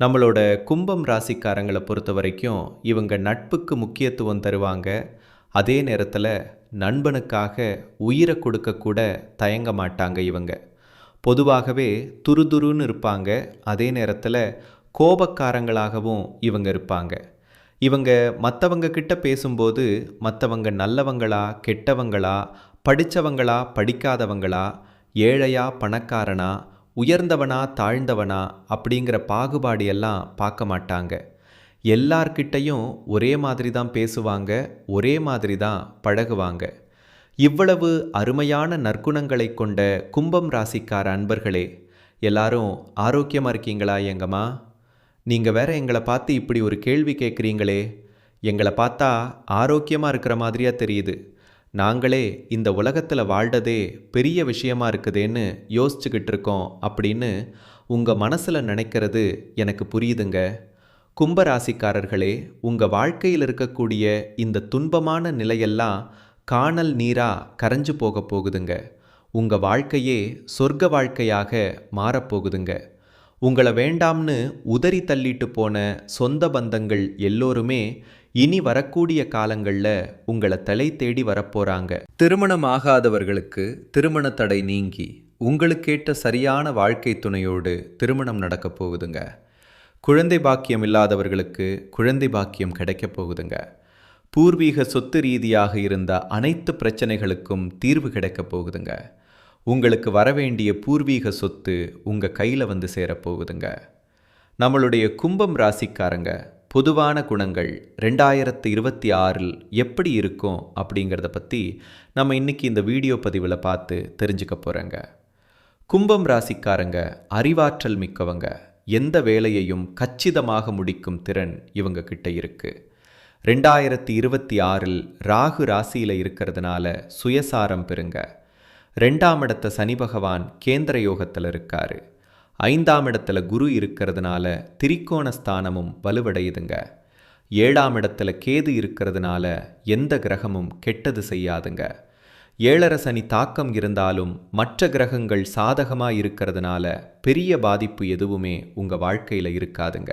நம்மளோட கும்பம் ராசிக்காரங்களை பொறுத்த வரைக்கும் இவங்க நட்புக்கு முக்கியத்துவம் தருவாங்க. அதே நேரத்தில் நண்பனுக்காக உயிரை கொடுக்கக்கூட தயங்க மாட்டாங்க இவங்க. பொதுவாகவே துருதுருன்னு இருப்பாங்க. அதே நேரத்தில் கோபக்காரங்களாகவும் இவங்க இருப்பாங்க. இவங்க மற்றவங்க கிட்ட பேசும்போது மற்றவங்க நல்லவங்களா கெட்டவங்களா படித்தவங்களா படிக்காதவங்களா ஏழையா பணக்காரனா உயர்ந்தவனா தாழ்ந்தவனா அப்படிங்கிற பாகுபாடு எல்லாம் பார்க்க மாட்டாங்க. எல்லார்கிட்டையும் ஒரே மாதிரி தான் பேசுவாங்க ஒரே மாதிரி தான் பழகுவாங்க. இவ்வளவு அருமையான நற்குணங்களை கொண்ட கும்பம் ராசிக்கார அன்பர்களே எல்லாரும் ஆரோக்கியமாக இருக்கீங்களா எங்கம்மா? நீங்கள் வேற எங்களை பார்த்து இப்படி ஒரு கேள்வி கேட்குறீங்களே. எங்களை பார்த்தா ஆரோக்கியமாக இருக்கிற மாதிரியாக தெரியுது. நாங்களே இந்த உலகத்தில் வாழ்கிறதே பெரிய விஷயமா இருக்குதேன்னு யோசிச்சுக்கிட்டு இருக்கோம் அப்படின்னு உங்கள் மனசில் நினைக்கிறது எனக்கு புரியுதுங்க. கும்பராசிக்காரர்களே உங்கள் வாழ்க்கையில் இருக்கக்கூடிய இந்த துன்பமான நிலையெல்லாம் காணல் நீராக கரைஞ்சு போக போகுதுங்க. உங்கள் வாழ்க்கையே சொர்க்க வாழ்க்கையாக மாறப்போகுதுங்க உங்களை வேண்டாம்னு உதறி தள்ளிட்டு போன சொந்த பந்தங்கள் எல்லோருமே இனி வரக்கூடிய காலங்களில் உங்களை தலை தேடி வரப்போகிறாங்க திருமணம் ஆகாதவர்களுக்கு திருமண தடை நீங்கி உங்களுக்கேற்ற சரியான வாழ்க்கை துணையோடு திருமணம் நடக்கப் போகுதுங்க. குழந்தை பாக்கியம் இல்லாதவர்களுக்கு குழந்தை பாக்கியம் கிடைக்கப் போகுதுங்க. பூர்வீக சொத்து ரீதியாக இருந்த அனைத்து பிரச்சனைகளுக்கும் தீர்வு கிடைக்கப் போகுதுங்க. உங்களுக்கு வரவேண்டிய பூர்வீக சொத்து உங்கள் கையில் வந்து சேரப்போகுதுங்க நம்மளுடைய கும்பம் ராசிக்காரங்க பொதுவான குணங்கள் ரெண்டாயிரத்து இருபத்தி ஆறில் எப்படி இருக்கும் அப்படிங்கிறத பற்றி நம்ம இன்னைக்கு இந்த வீடியோ பதிவில் பார்த்து தெரிஞ்சுக்க போகிறோங்க கும்பம் ராசிக்காரங்க அறிவாற்றல் மிக்கவங்க எந்த வேலையையும் கச்சிதமாக முடிக்கும் திறன் இவங்க கிட்ட இருக்கு. ரெண்டாயிரத்தி இருபத்தி ஆறில் ராகு ராசியில் இருக்கிறதுனால சுயசாரம் பெறுங்க. ரெண்டாம் இடத்த சனி பகவான் கேந்திர யோகத்தில் இருக்காரு. ஐந்தாம் இடத்துல குரு இருக்கிறதுனால திரிகோண ஸ்தானமும் வலுவடையுதுங்க. ஏழாம் இடத்துல கேது இருக்கிறதுனால எந்த கிரகமும் கெட்டது செய்யாதுங்க. ஏழரை சனி தாக்கம் இருந்தாலும் மற்ற கிரகங்கள் சாதகமாக இருக்கிறதுனால பெரிய பாதிப்பு எதுவுமே உங்கள் வாழ்க்கையில் இருக்காதுங்க.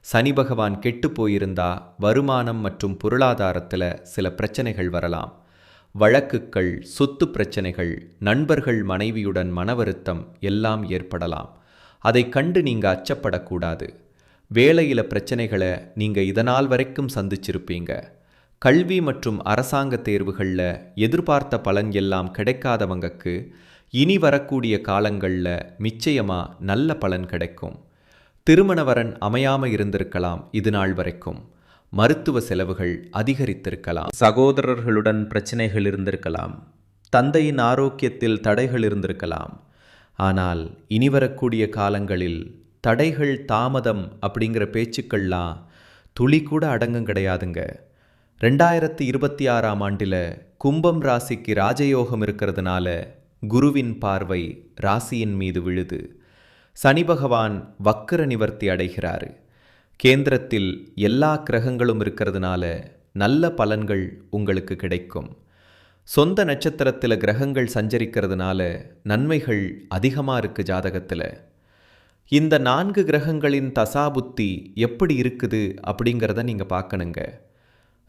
சனி பகவான் கெட்டு போயிருந்தா வருமானம் மற்றும் பொருளாதாரத்தில் சில பிரச்சனைகள் வரலாம். வழக்குகள் சொத்து பிரச்சனைகள் நண்பர்கள் மனைவியுடன் மன வருத்தம் எல்லாம் ஏற்படலாம். அதை கண்டு நீங்கள் அச்சப்படக்கூடாது. வேலையில் பிரச்சனைகளை நீங்கள் இதனால் வரைக்கும் சந்திச்சிருப்பீங்க. கல்வி மற்றும் அரசாங்க தேர்வுகளில் எதிர்பார்த்த பலன் எல்லாம் கிடைக்காதவங்களுக்கு இனி வரக்கூடிய காலங்களில் நிச்சயமாக நல்ல பலன் கிடைக்கும். திருமணவரன் அமையாமல் இருந்திருக்கலாம் இது நாள் வரைக்கும். மருத்துவ செலவுகள் அதிகரித்திருக்கலாம். சகோதரர்களுடன் பிரச்சனைகள் இருந்திருக்கலாம். தந்தையின் ஆரோக்கியத்தில் தடைகள் இருந்திருக்கலாம். ஆனால் இனி வரக்கூடிய காலங்களில் தடைகள் தாமதம் அப்படிங்கிற பேச்சுக்கள்லாம் துளி கூட அடங்கம் கிடையாதுங்க. ரெண்டாயிரத்தி இருபத்தி ஆறாம் ஆண்டில் கும்பம் ராசிக்கு ராஜயோகம் இருக்கிறதுனால குருவின் பார்வை ராசியின் மீது விழுது. சனி பகவான் வக்கர நிவர்த்தி அடைகிறாரு. கேந்திரத்தில் எல்லா கிரகங்களும் இருக்கிறதுனால நல்ல பலன்கள் உங்களுக்கு கிடைக்கும். சொந்த நட்சத்திரத்தில் கிரகங்கள் சஞ்சரிக்கிறதுனால நன்மைகள் அதிகமாக இருக்குது ஜாதகத்தில். இந்த நான்கு கிரகங்களின் தசாபுத்தி எப்படி இருக்குது அப்படிங்கிறத நீங்கள் பார்க்கணுங்க.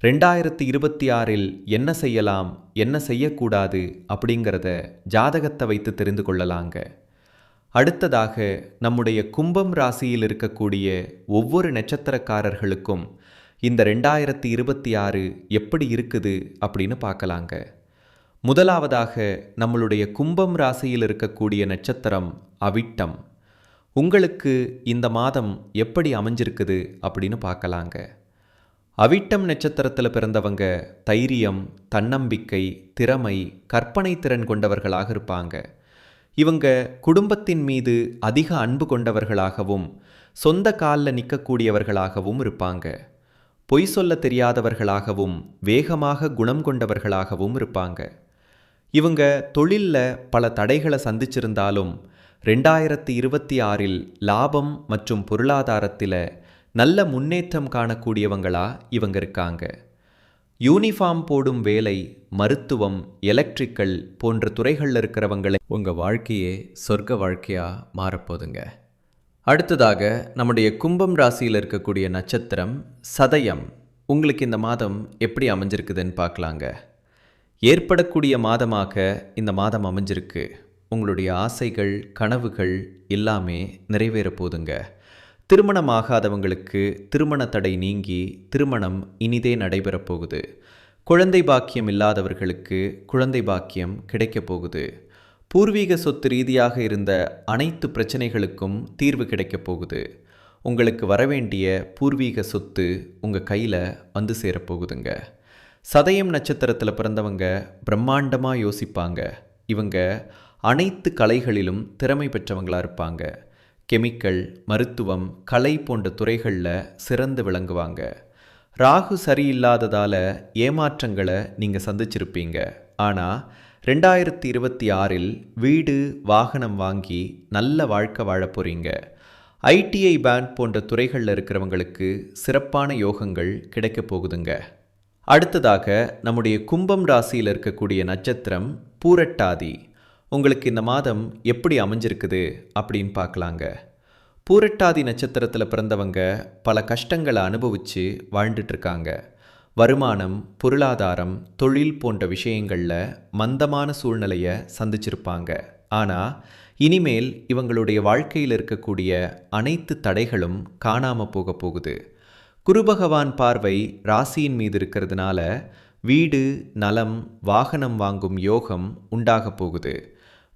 ரெண்டாயிரத்தி இருபத்தி ஆறில் என்ன செய்யலாம் என்ன செய்யக்கூடாது அப்படிங்கிறத ஜாதகத்தை வைத்து தெரிந்து கொள்ளலாங்க. அடுத்ததாக நம்முடைய கும்பம் ராசியில் இருக்கக்கூடிய ஒவ்வொரு நட்சத்திரக்காரர்களுக்கும் இந்த ரெண்டாயிரத்தி இருபத்தி ஆறு எப்படி இருக்குது அப்படின்னு பார்க்கலாங்க. முதலாவதாக நம்மளுடைய கும்பம் ராசியில் இருக்கக்கூடிய நட்சத்திரம் அவிட்டம். உங்களுக்கு இந்த மாதம் எப்படி அமைஞ்சிருக்குது அப்படின்னு பார்க்கலாங்க. அவிட்டம் நட்சத்திரத்தில் பிறந்தவங்க தைரியம் தன்னம்பிக்கை திறமை கற்பனை திறன் கொண்டவர்களாக இருப்பாங்க. இவங்க குடும்பத்தின் மீது அதிக அன்பு கொண்டவர்களாகவும் சொந்த காலில் நிற்கக்கூடியவர்களாகவும் இருப்பாங்க. பொய் சொல்ல தெரியாதவர்களாகவும் வேகமாக குணம் கொண்டவர்களாகவும் இருப்பாங்க. இவங்க தொழிலில் பல தடைகளை சந்திச்சிருந்தாலும் ரெண்டாயிரத்தி இருபத்தி ஆறில் லாபம் மற்றும் பொருளாதாரத்தில் நல்ல முன்னேற்றம் காணக்கூடியவங்களா இவங்க இருக்காங்க. யூனிஃபார்ம் போடும் வேலை மருத்துவம் எலக்ட்ரிக்கல் போன்ற துறைகளில் இருக்கிறவங்களை உங்கள் வாழ்க்கையே சொர்க்க வாழ்க்கையாக மாறப்போதுங்க அடுத்ததாக நம்முடைய கும்பம் ராசியில் இருக்கக்கூடிய நட்சத்திரம் சதயம். உங்களுக்கு இந்த மாதம் எப்படி அமைஞ்சிருக்குதுன்னு பார்க்கலாங்க. ஏற்படக்கூடிய மாதமாக இந்த மாதம் அமைஞ்சிருக்கு. உங்களுடைய ஆசைகள் கனவுகள் எல்லாமே நிறைவேற போதுங்க. திருமணமாகாதவங்களுக்கு திருமண தடை நீங்கி திருமணம் இனிதே நடைபெறப் போகுது. குழந்தை பாக்கியம் இல்லாதவர்களுக்கு குழந்தை பாக்கியம் கிடைக்கப் போகுது. பூர்வீக சொத்து ரீதியாக இருந்த அனைத்து பிரச்சனைகளுக்கும் தீர்வு கிடைக்கப் போகுது. உங்களுக்கு வரவேண்டிய பூர்வீக சொத்து உங்கள் கையில் வந்து சேரப்போகுதுங்க சதயம் நட்சத்திரத்தில் பிறந்தவங்க பிரம்மாண்டமாக யோசிப்பாங்க. இவங்க அனைத்து கலைகளிலும் திறமை பெற்றவங்களாக இருப்பாங்க. கெமிக்கல் மருத்துவம் கலை போன்ற துறைகளில் சிறந்து விளங்குவாங்க. ராகு சரியில்லாததால் ஏமாற்றங்களை நீங்கள் சந்திச்சிருப்பீங்க. ஆனால் ரெண்டாயிரத்தி இருபத்தி ஆறில் வீடு வாகனம் வாங்கி நல்ல வாழ்க்கை வாழ போகிறீங்க ஐடிஐ பேண்ட் போன்ற துறைகளில் இருக்கிறவங்களுக்கு சிறப்பான யோகங்கள் கிடைக்கப் போகுதுங்க. அடுத்ததாக நம்முடைய கும்பம் ராசியில் இருக்கக்கூடிய நட்சத்திரம் பூரட்டாதி. உங்களுக்கு இந்த மாதம் எப்படி அமைஞ்சிருக்குது அப்படின்னு பார்க்கலாங்க. பூரட்டாதி நட்சத்திரத்தில் பிறந்தவங்க பல கஷ்டங்களை அனுபவித்து வாழ்ந்துட்டுருக்காங்க. வருமானம் பொருளாதாரம் தொழில் போன்ற விஷயங்களில் மந்தமான சூழ்நிலையை சந்திச்சிருப்பாங்க. ஆனால் இனிமேல் இவங்களுடைய வாழ்க்கையில் இருக்கக்கூடிய அனைத்து தடைகளும் காணாமல் போக போகுது. குருபகவான் பார்வை ராசியின் மீது இருக்கிறதுனால வீடு நலம் வாகனம் வாங்கும் யோகம் உண்டாக போகுது.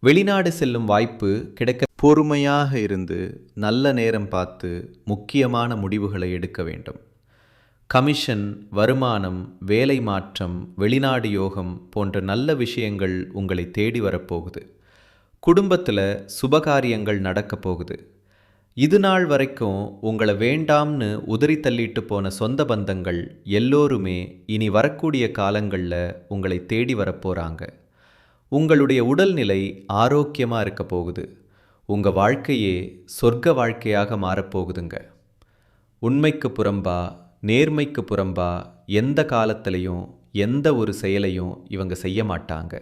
வெளிநாடு செல்லும் வாய்ப்பு கிடைக்க பொறுமையாக இருந்து நல்ல நேரம் பார்த்து முக்கியமான முடிவுகளை எடுக்க வேண்டும். கமிஷன் வருமானம் வேலை மாற்றம் வெளிநாடு யோகம் போன்ற நல்ல விஷயங்கள் உங்களை தேடி வரப்போகுது குடும்பத்தில் சுபகாரியங்கள் நடக்கப் போகுது. இது நாள் வரைக்கும் உங்களை வேண்டாம்னு உதறி தள்ளிட்டு போன சொந்த பந்தங்கள் எல்லோருமே இனி வரக்கூடிய காலங்களில் உங்களை தேடி வரப்போகிறாங்க உங்களுடைய உடல்நிலை ஆரோக்கியமாக இருக்க போகுது. உங்கள் வாழ்க்கையே சொர்க்க வாழ்க்கையாக மாறப்போகுதுங்க உண்மைக்கு புறம்பா நேர்மைக்கு புறம்பா எந்த காலத்திலையும் எந்த ஒரு செயலையும் இவங்க செய்ய மாட்டாங்க.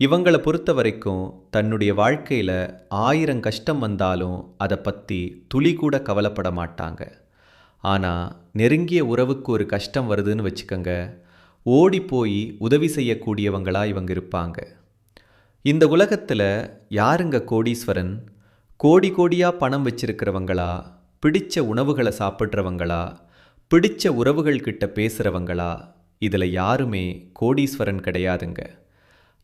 இவங்களை பொறுத்த வரைக்கும் தன்னுடைய வாழ்க்கையில் ஆயிரம் கஷ்டம் வந்தாலும் அதை பற்றி துளி கூட கவலைப்பட மாட்டாங்க. ஆனால் நெருங்கிய உறவுக்கு ஒரு கஷ்டம் வருதுன்னு வச்சுக்கோங்க. ஓடி போய் உதவி செய்யக்கூடியவங்களாக இவங்க இருப்பாங்க. இந்த உலகத்தில் யாருங்க கோடீஸ்வரன்? கோடி கோடியாக பணம் வச்சிருக்கிறவங்களா? பிடிச்ச உணவுகளை சாப்பிட்றவங்களா? பிடிச்ச உறவுகள் கிட்ட பேசுகிறவங்களா இதில் யாருமே கோடீஸ்வரன் கிடையாதுங்க.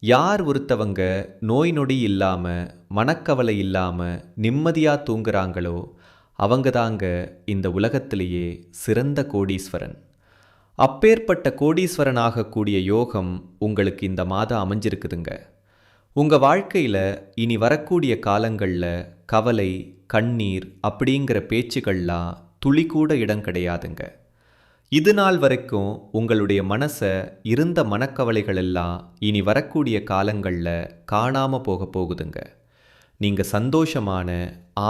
யார் ஒருத்தவங்க நோய் நொடி இல்லாமல் மனக்கவலை இல்லாமல் நிம்மதியாக தூங்குறாங்களோ அவங்க தாங்க இந்த உலகத்திலேயே சிறந்த கோடீஸ்வரன். அப்பேற்பட்ட கோடீஸ்வரன் ஆகக்கூடிய யோகம் உங்களுக்கு இந்த மாதம் அமைஞ்சிருக்குதுங்க. உங்கள் வாழ்க்கையில் இனி வரக்கூடிய காலங்களில் கவலை கண்ணீர் அப்படிங்கிற பேச்சுக்கள்லாம் துளி கூட இடம் கிடையாதுங்க. இது நாள் வரைக்கும் உங்களுடைய மனசை இருந்த மனக்கவலைகள் எல்லாம் இனி வரக்கூடிய காலங்களில் காணாமல் போக போகுதுங்க. நீங்கள் சந்தோஷமான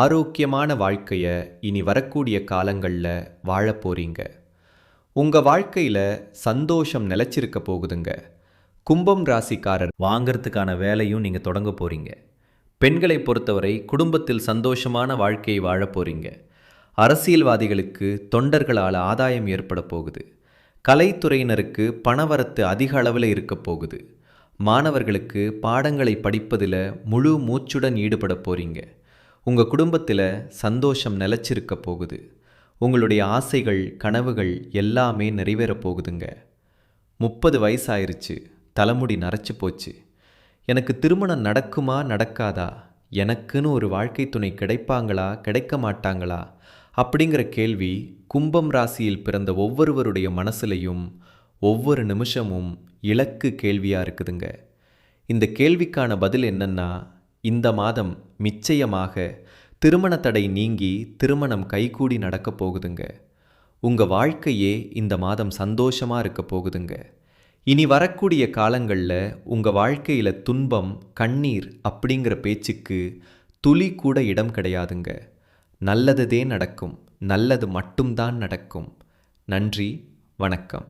ஆரோக்கியமான வாழ்க்கையை இனி வரக்கூடிய காலங்களில் வாழ போகிறீங்க உங்கள் வாழ்க்கையில் சந்தோஷம் நிலச்சிருக்க போகுதுங்க. கும்பம் ராசிக்காரர் வாங்கிறதுக்கான வேலையும் நீங்கள் தொடங்க போகிறீங்க பெண்களை பொறுத்தவரை குடும்பத்தில் சந்தோஷமான வாழ்க்கையை வாழ போகிறீங்க அரசியல்வாதிகளுக்கு தொண்டர்களால் ஆதாயம் ஏற்பட போகுது. கலைத்துறையினருக்கு பணவரத்து அதிக அளவில் இருக்க போகுது. மாணவர்களுக்கு பாடங்களை படிப்பதில் முழு மூச்சுடன் ஈடுபட போகிறீங்க உங்கள் குடும்பத்தில் சந்தோஷம் நிலச்சிருக்க போகுது. உங்களுடைய ஆசைகள் கனவுகள் எல்லாமே நிறைவேறப் போகுதுங்க. முப்பது வயசாயிருச்சு தலைமுடி நரைச்சி போச்சு. எனக்கு திருமணம் நடக்குமா நடக்காதா? எனக்குன்னு ஒரு வாழ்க்கை துணை கிடைப்பாங்களா கிடைக்க மாட்டாங்களா? அப்படிங்கிற கேள்வி கும்பம் ராசியில் பிறந்த ஒவ்வொருவருடைய மனசுலையும் ஒவ்வொரு நிமிஷமும் இலக்கு கேள்வியாக இருக்குதுங்க. இந்த கேள்விக்கான பதில் என்னன்னா இந்த மாதம் நிச்சயமாக திருமண தடை நீங்கி திருமணம் கைகூடி நடக்கப் போகுதுங்க. உங்கள் வாழ்க்கையே இந்த மாதம் சந்தோஷமாக இருக்க போகுதுங்க. இனி வரக்கூடிய காலங்களில் உங்கள் வாழ்க்கையில் துன்பம் கண்ணீர் அப்படிங்கிற பேச்சுக்கு துளி கூட இடம் கிடையாதுங்க. நல்லதுதே நடக்கும் நல்லது மட்டும்தான் நடக்கும். நன்றி வணக்கம்.